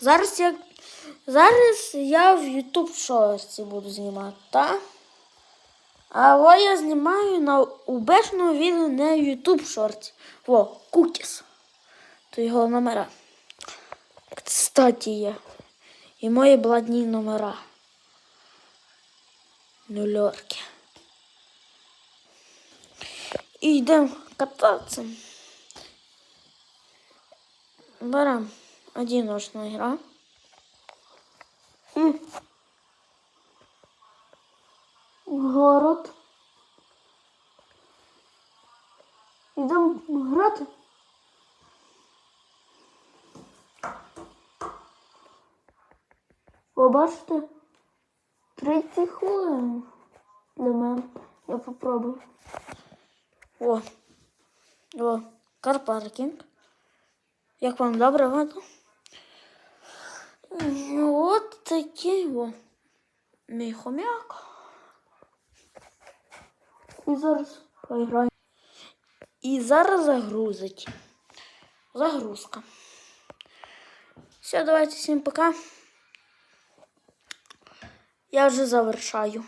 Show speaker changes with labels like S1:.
S1: Зараз я, зараз я в YouTube шорці буду знімати, так? Але я знімаю на убежному відео не YouTube шорті. Во, кукіс. То його номера. Кстати, є. І мої бладні номера. Нульорки. І йдемо кататися. Беремо одиночну гра. І в город. Йдемо грати. Побачите? 30 хвилин для мене. Я попробую. О. О, карпаркінг. Як вам добре видно? Ну, такие о. Мій хомяк. І зараз поіграємо. І зараз загрузить. Загрузка. Все, давайте всім пока. Я вже завершаю.